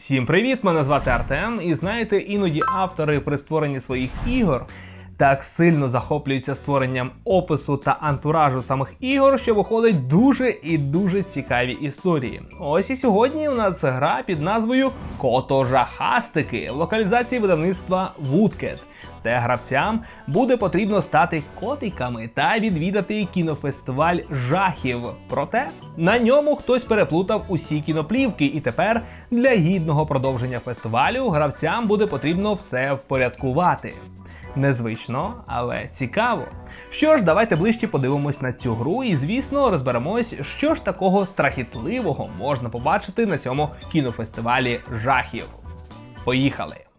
Всім привіт! Мене звати Артем, і знаєте, іноді автори при створенні своїх ігор так сильно захоплюються створенням опису та антуражу самих ігор, що виходить дуже і дуже цікаві історії. Ось і сьогодні у нас гра під назвою Котожахастики в локалізації видавництва Woodcat де гравцям буде потрібно стати котиками та відвідати кінофестиваль жахів. Проте на ньому хтось переплутав усі кіноплівки, і тепер для гідного продовження фестивалю гравцям буде потрібно все впорядкувати. Незвично, але цікаво. Що ж, давайте ближче подивимось на цю гру, і звісно розберемось, що ж такого страхітливого можна побачити на цьому кінофестивалі жахів. Поїхали!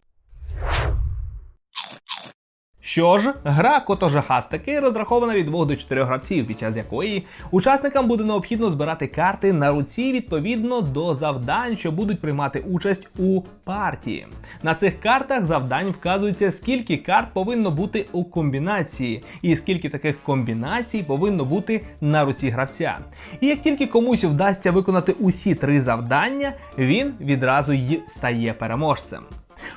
Що ж, гра Котожахастики розрахована від 2 до 4 гравців, під час якої учасникам буде необхідно збирати карти на руці відповідно до завдань, що будуть приймати участь у партії. На цих картах завдань вказується, скільки карт повинно бути у комбінації, і скільки таких комбінацій повинно бути на руці гравця. І як тільки комусь вдасться виконати усі три завдання, він відразу й стає переможцем.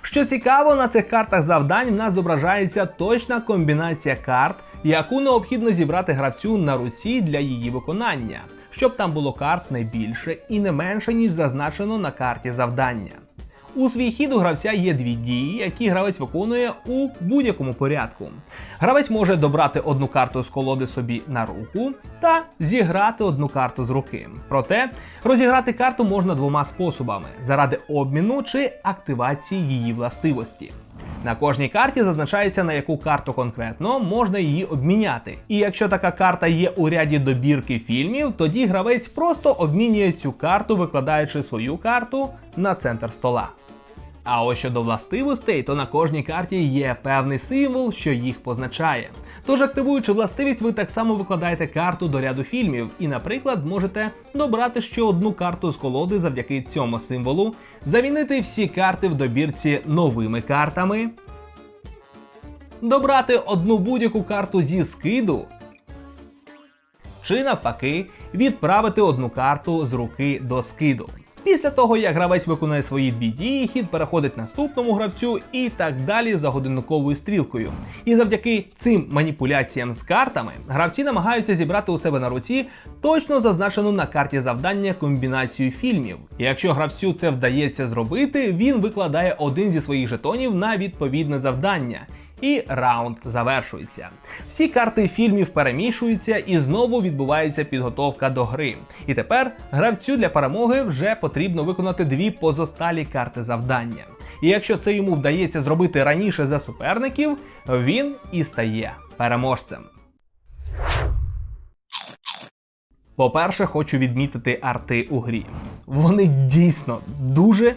Що цікаво, на цих картах завдань в нас зображається точна комбінація карт, яку необхідно зібрати гравцю на руці для її виконання, щоб там було карт не більше і не менше, ніж зазначено на карті завдання. У свій хід у гравця є дві дії, які гравець виконує у будь-якому порядку. Гравець може добрати одну карту з колоди собі на руку та зіграти одну карту з руки. Проте розіграти карту можна двома способами: заради обміну чи активації її властивості. На кожній карті зазначається на яку карту конкретно можна її обміняти. І якщо така карта є у ряді добірки фільмів, тоді гравець просто обмінює цю карту, викладаючи свою карту на центр стола. А ось щодо властивостей, то на кожній карті є певний символ, що їх позначає. Тож, активуючи властивість, ви так само викладаєте карту до ряду фільмів, і, наприклад, можете добрати ще одну карту з колоди завдяки цьому символу, замінити всі карти в добірці новими картами, добрати одну будь-яку карту зі скиду. Чи навпаки, відправити одну карту з руки до скиду. Після того, як гравець виконує свої дві дії, хід переходить наступному гравцю і так далі за годинниковою стрілкою. І завдяки цим маніпуляціям з картами гравці намагаються зібрати у себе на руці точно зазначену на карті завдання комбінацію фільмів. І якщо гравцю це вдається зробити, він викладає один зі своїх жетонів на відповідне завдання і раунд завершується. Всі карти фільмів перемішуються і знову відбувається підготовка до гри. І тепер гравцю для перемоги вже потрібно виконати дві позосталі карти завдання. І якщо це йому вдається зробити раніше за суперників, він і стає переможцем. По-перше, хочу відмітити арти у грі. Вони дійсно дуже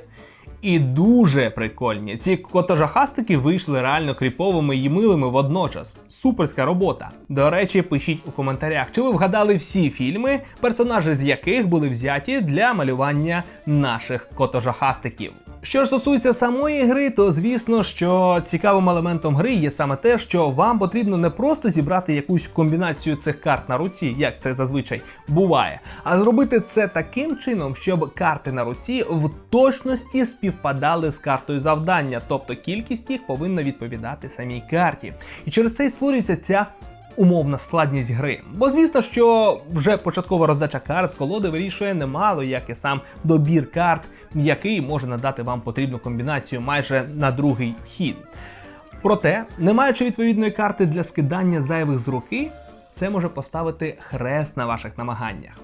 і дуже прикольні. Ці котожахастики вийшли реально кріповими і милими водночас. Суперська робота. До речі, пишіть у коментарях, чи ви вгадали всі фільми, персонажі з яких були взяті для малювання наших котожахастиків. Що ж стосується самої гри, то звісно, що цікавим елементом гри є саме те, що вам потрібно не просто зібрати якусь комбінацію цих карт на руці, як це зазвичай буває, а зробити це таким чином, щоб карти на руці в точності співпадали з картою завдання, тобто кількість їх повинна відповідати самій карті. І через це і створюється ця умовна складність гри. Бо звісно, що вже початкова роздача карт з колоди вирішує немало, як і сам добір карт, який може надати вам потрібну комбінацію майже на другий хід. Проте, не маючи відповідної карти для скидання зайвих з руки, це може поставити хрест на ваших намаганнях.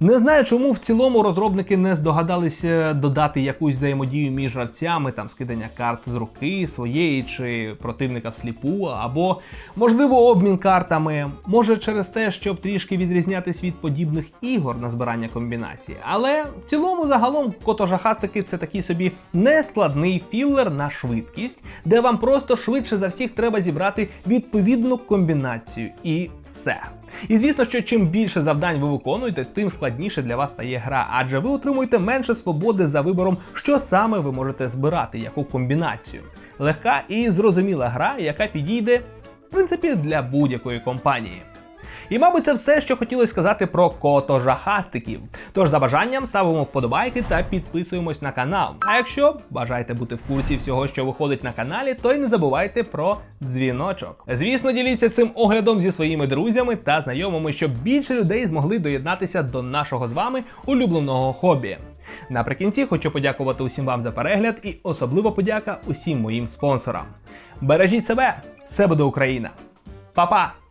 Не знаю, чому в цілому розробники не здогадалися додати якусь взаємодію між гравцями, там скидання карт з руки своєї чи противника всліпу, або, можливо, обмін картами, може через те, щоб трішки відрізнятись від подібних ігор на збирання комбінації. Але в цілому, загалом, котожахастики це такий собі нескладний філер на швидкість, де вам просто швидше за всіх треба зібрати відповідну комбінацію і все. І звісно, що чим більше завдань ви виконуєте, тим складніше для вас стає гра, адже ви отримуєте менше свободи за вибором, що саме ви можете збирати, яку комбінацію. Легка і зрозуміла гра, яка підійде, в принципі, для будь-якої компанії. І, мабуть, це все, що хотілося сказати про котожахастиків. Тож за бажанням ставимо вподобайки та підписуємось на канал. А якщо бажаєте бути в курсі всього, що виходить на каналі, то й не забувайте про дзвіночок. Звісно, діліться цим оглядом зі своїми друзями та знайомими, щоб більше людей змогли доєднатися до нашого з вами улюбленого хобі. Наприкінці хочу подякувати усім вам за перегляд і особливо подяка усім моїм спонсорам. Бережіть себе, все буде Україна! Па-па!